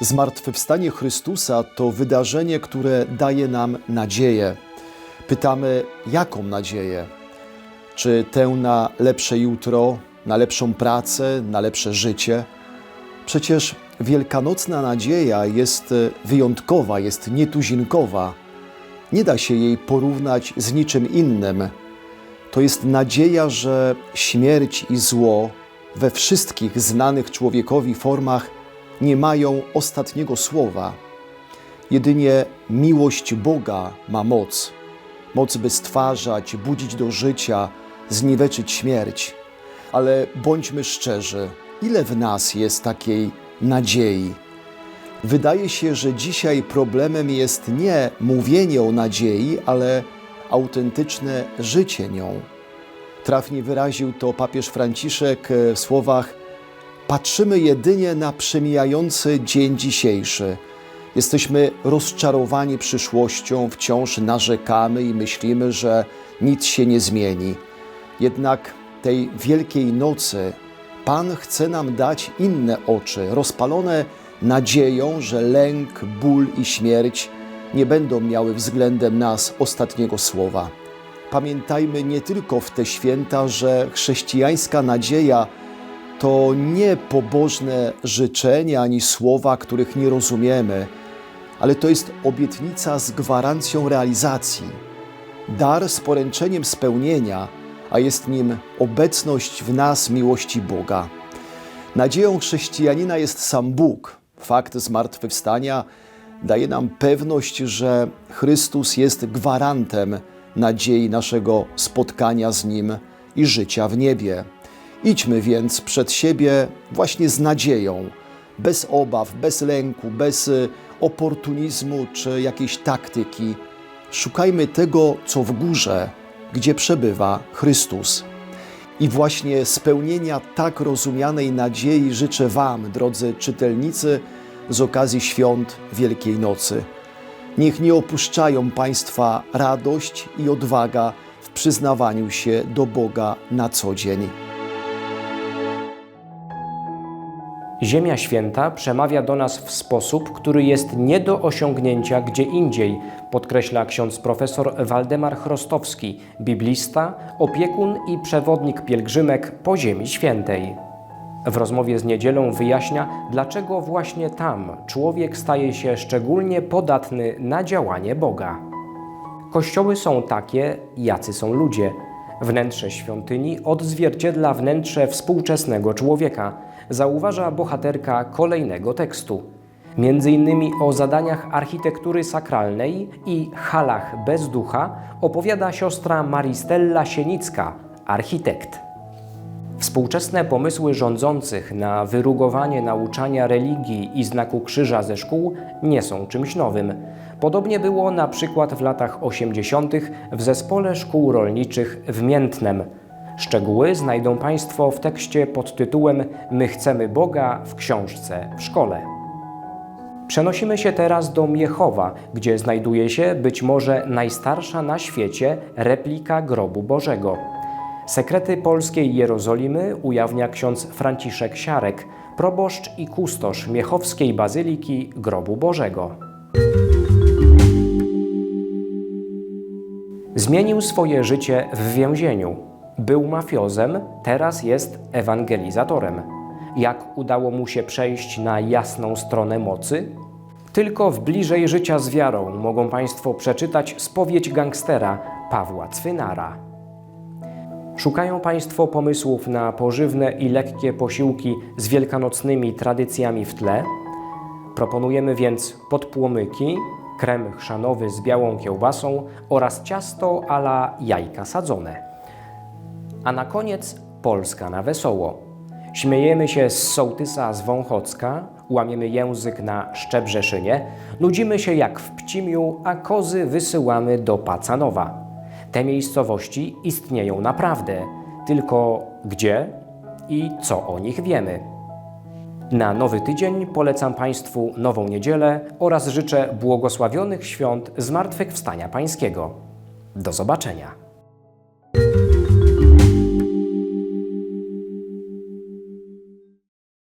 Zmartwychwstanie Chrystusa to wydarzenie, które daje nam nadzieję. Pytamy, jaką nadzieję? Czy tę na lepsze jutro, na lepszą pracę, na lepsze życie? Przecież wielkanocna nadzieja jest wyjątkowa, jest nietuzinkowa. Nie da się jej porównać z niczym innym. To jest nadzieja, że śmierć i zło we wszystkich znanych człowiekowi formach nie mają ostatniego słowa. Jedynie miłość Boga ma moc. Moc, by stwarzać, budzić do życia, zniweczyć śmierć. Ale bądźmy szczerzy, ile w nas jest takiej nadziei? Wydaje się, że dzisiaj problemem jest nie mówienie o nadziei, ale autentyczne życie nią. Trafnie wyraził to papież Franciszek w słowach: Patrzymy jedynie na przemijający dzień dzisiejszy. Jesteśmy rozczarowani przyszłością, wciąż narzekamy i myślimy, że nic się nie zmieni. Jednak tej wielkiej nocy Pan chce nam dać inne oczy, rozpalone nadzieją, że lęk, ból i śmierć nie będą miały względem nas ostatniego słowa. Pamiętajmy nie tylko w te święta, że chrześcijańska nadzieja to nie pobożne życzenia ani słowa, których nie rozumiemy, ale to jest obietnica z gwarancją realizacji, dar z poręczeniem spełnienia, a jest nim obecność w nas miłości Boga. Nadzieją chrześcijanina jest sam Bóg. Fakt zmartwychwstania daje nam pewność, że Chrystus jest gwarantem nadziei naszego spotkania z Nim i życia w niebie. Idźmy więc przed siebie właśnie z nadzieją, bez obaw, bez lęku, bez oportunizmu czy jakiejś taktyki. Szukajmy tego, co w górze, gdzie przebywa Chrystus. I właśnie spełnienia tak rozumianej nadziei życzę Wam, drodzy czytelnicy, z okazji świąt Wielkiej Nocy. Niech nie opuszczają Państwa radość i odwaga w przyznawaniu się do Boga na co dzień. Ziemia Święta przemawia do nas w sposób, który jest nie do osiągnięcia gdzie indziej, podkreśla ksiądz profesor Waldemar Chrostowski, biblista, opiekun i przewodnik pielgrzymek po Ziemi Świętej. W rozmowie z niedzielą wyjaśnia, dlaczego właśnie tam człowiek staje się szczególnie podatny na działanie Boga. Kościoły są takie, jacy są ludzie. Wnętrze świątyni odzwierciedla wnętrze współczesnego człowieka, zauważa bohaterka kolejnego tekstu. Między innymi o zadaniach architektury sakralnej i halach bez ducha opowiada siostra Maristella Sienicka, architekt. Współczesne pomysły rządzących na wyrugowanie nauczania religii i znaku krzyża ze szkół nie są czymś nowym. Podobnie było na przykład w latach 80. w Zespole Szkół Rolniczych w Miętnem. Szczegóły znajdą Państwo w tekście pod tytułem My chcemy Boga w książce w szkole. Przenosimy się teraz do Miechowa, gdzie znajduje się być może najstarsza na świecie replika grobu Bożego. Sekrety polskiej Jerozolimy ujawnia ksiądz Franciszek Siarek, proboszcz i kustosz Miechowskiej Bazyliki Grobu Bożego. Zmienił swoje życie w więzieniu. Był mafiozem, teraz jest ewangelizatorem. Jak udało mu się przejść na jasną stronę mocy? Tylko w bliżej życia z wiarą mogą Państwo przeczytać spowiedź gangstera Pawła Cwynara. Szukają Państwo pomysłów na pożywne i lekkie posiłki z wielkanocnymi tradycjami w tle? Proponujemy więc podpłomyki, krem chrzanowy z białą kiełbasą oraz ciasto ala jajka sadzone. A na koniec Polska na wesoło. Śmiejemy się z sołtysa z Wąchocka, łamiemy język na Szczebrzeszynie, nudzimy się jak w Pcimiu, a kozy wysyłamy do Pacanowa. Te miejscowości istnieją naprawdę, tylko gdzie i co o nich wiemy. Na nowy tydzień polecam Państwu nową niedzielę oraz życzę błogosławionych świąt Zmartwychwstania Pańskiego. Do zobaczenia.